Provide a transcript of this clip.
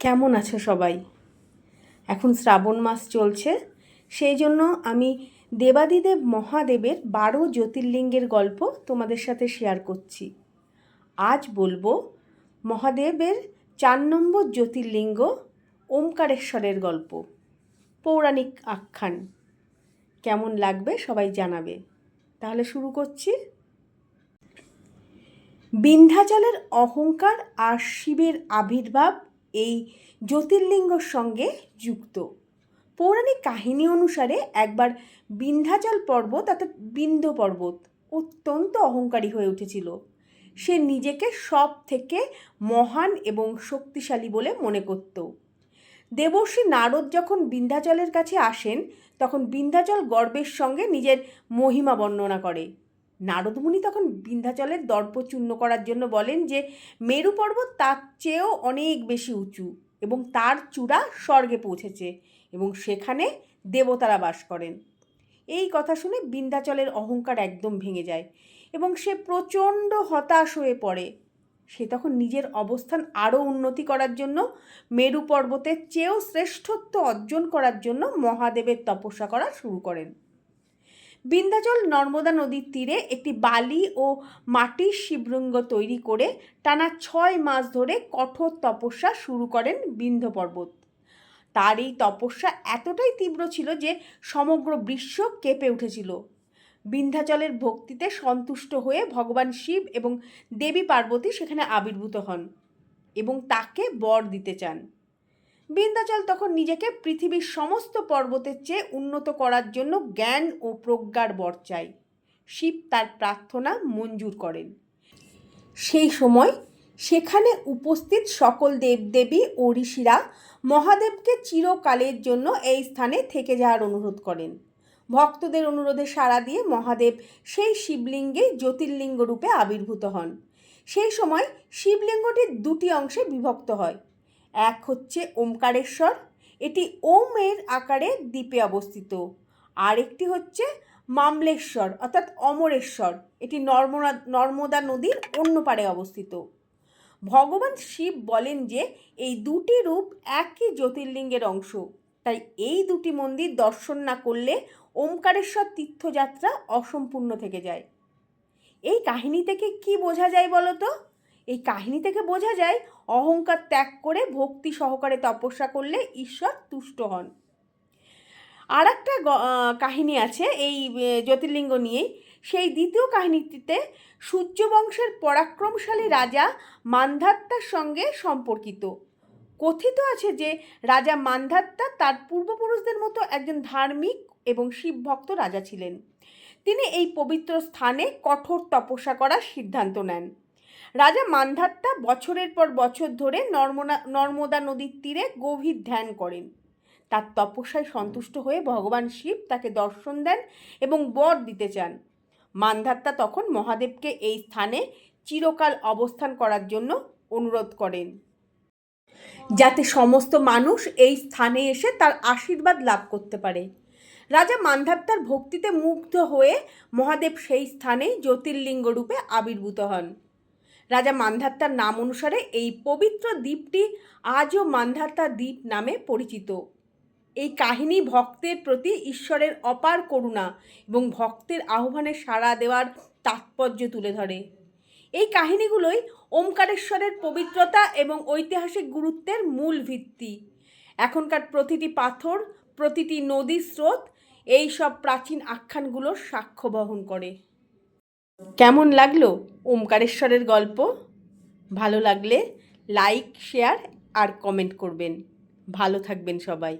কেমন আছো সবাই? এখন শ্রাবণ মাস চলছে, সেই জন্য আমি দেবাদিদেব মহাদেবের বারো জ্যোতির্লিঙ্গের গল্প তোমাদের সাথে শেয়ার করছি। আজ বলব মহাদেবের চার নম্বর জ্যোতির্লিঙ্গ ওমকারেশ্বরের গল্প, পৌরাণিক আখ্যান। কেমন লাগবে সবাই জানাবে। তাহলে শুরু করছি। বিন্ধ্যাচলের অহংকার আর শিবের আবির্ভাব এই জ্যোতির্লিঙ্গর সঙ্গে যুক্ত। পৌরাণিক কাহিনী অনুসারে একবার বিন্ধ্যাচল পর্বত অর্থাৎ বিন্ধ্য পর্বত অত্যন্ত অহংকারী হয়ে উঠেছিল। সে নিজেকে সব থেকে মহান এবং শক্তিশালী বলে মনে করত। দেবর্ষী নারদ যখন বিন্ধ্যাচলের কাছে আসেন, তখন বিন্ধ্যাচল গর্বের সঙ্গে নিজের মহিমা বর্ণনা করে। নারদমুনি তখন বিন্ধ্যাচলের দর্প চূর্ণ করার জন্য বলেন যে, মেরু পর্বত তার চেয়েও অনেক বেশি উঁচু এবং তার চূড়া স্বর্গে পৌঁছেছে এবং সেখানে দেবতারা বাস করেন। এই কথা শুনে বিন্ধ্যাচলের অহংকার একদম ভেঙে যায় এবং সে প্রচণ্ড হতাশ হয়ে পড়ে। সে তখন নিজের অবস্থান আরও উন্নতি করার জন্য, মেরু পর্বতের চেয়েও শ্রেষ্ঠত্ব অর্জন করার জন্য মহাদেবের তপস্যা করা শুরু করেন। বিন্ধ্যাচল নর্মদা নদীর তীরে একটি বালি ও মাটির শিবলিঙ্গ তৈরি করে টানা ছয় মাস ধরে কঠোর তপস্যা শুরু করেন বিন্ধ্য পর্বত। তার এই তপস্যা এতটাই তীব্র ছিল যে সমগ্র বিশ্ব কেঁপে উঠেছিল। বিন্ধ্যাচলের ভক্তিতে সন্তুষ্ট হয়ে ভগবান শিব এবং দেবী পার্বতী সেখানে আবির্ভূত হন এবং তাকে বর দিতে চান। বিন্ধ্যাচল তখন নিজেকে পৃথিবীর সমস্ত পর্বতের চেয়ে উন্নত করার জন্য জ্ঞান ও প্রজ্ঞার বর চাই শিব তার প্রার্থনা মঞ্জুর করেন। সেই সময় সেখানে উপস্থিত সকল দেবদেবী ও ঋষিরা মহাদেবকে চিরকালের জন্য এই স্থানে থেকে যাওয়ার অনুরোধ করেন। ভক্তদের অনুরোধে সাড়া দিয়ে মহাদেব সেই শিবলিঙ্গে জ্যোতির্লিঙ্গ রূপে আবির্ভূত হন। সেই সময় শিবলিঙ্গটি দুটি অংশে বিভক্ত হয়। এক হচ্ছে ওমকারেশ্বর, এটি ওমের আকারে দ্বীপে অবস্থিত। আর একটি হচ্ছে মামলেশ্বর, অর্থাৎ অমরেশ্বর, এটি নর্মদা নর্মদা নদীর অন্য পাড়ে অবস্থিত। ভগবান শিব বলেন যে, এই দুটি রূপ একই জ্যোতির্লিঙ্গের অংশ, তাই এই দুটি মন্দির দর্শন না করলে ওমকারেশ্বর তীর্থযাত্রা অসম্পূর্ণ থেকে যায়। এই কাহিনী থেকে কি বোঝা যায় বলো তো এই কাহিনী থেকে বোঝা যায়, অহংকার ত্যাগ করে ভক্তি সহকারে তপস্যা করলে ঈশ্বর তুষ্ট হন। আর একটা কাহিনী আছে এই জ্যোতির্লিঙ্গ নিয়েই। সেই দ্বিতীয় কাহিনীটিতে সূর্যবংশের পরাক্রমশালী রাজা মান্ধাত্তার সঙ্গে সম্পর্কিত। কথিত আছে যে, রাজা মান্ধাত্তা তার পূর্বপুরুষদের মতো একজন ধার্মিক এবং শিবভক্ত রাজা ছিলেন। তিনি এই পবিত্র স্থানে কঠোর তপস্যা করার সিদ্ধান্ত নেন। রাজা মান্ধাত্তা বছরের পর বছর ধরে নর্মদা নর্মদা নদীর তীরে গভীর ধ্যান করেন। তার তপস্যায় সন্তুষ্ট হয়ে ভগবান শিব তাকে দর্শন দেন এবং বর দিতে চান। মান্ধাত্তা তখন মহাদেবকে এই স্থানে চিরকাল অবস্থান করার জন্য অনুরোধ করেন। যাতে সমস্ত মানুষ এই স্থানে এসে তার আশীর্বাদ লাভ করতে পারে। রাজা মান্ধাত্তার ভক্তিতে মুগ্ধ হয়ে মহাদেব সেই স্থানে জ্যোতির্লিঙ্গ রূপে আবির্ভূত হন। রাজা মান্ধাত্তার নাম অনুসারে এই পবিত্র দ্বীপটি আজও মান্ধাত্তা দ্বীপ নামে পরিচিত। এই কাহিনী ভক্তের প্রতি ঈশ্বরের অপার করুণা এবং ভক্তের আহ্বানে সাড়া দেওয়ার তাৎপর্য তুলে ধরে। এই কাহিনীগুলোই ওমকারেশ্বরের পবিত্রতা এবং ঐতিহাসিক গুরুত্বের মূল ভিত্তি। এখনকার প্রতিটি পাথর, প্রতিটি নদীর স্রোত এই সব প্রাচীন আখ্যানগুলোর সাক্ষ্য বহন করে। কেমন লাগল ওমকারেশ্বরের গল্প? ভালো লাগলে লাইক শেয়ার আর কমেন্ট করবেন। ভালো থাকবেন সবাই।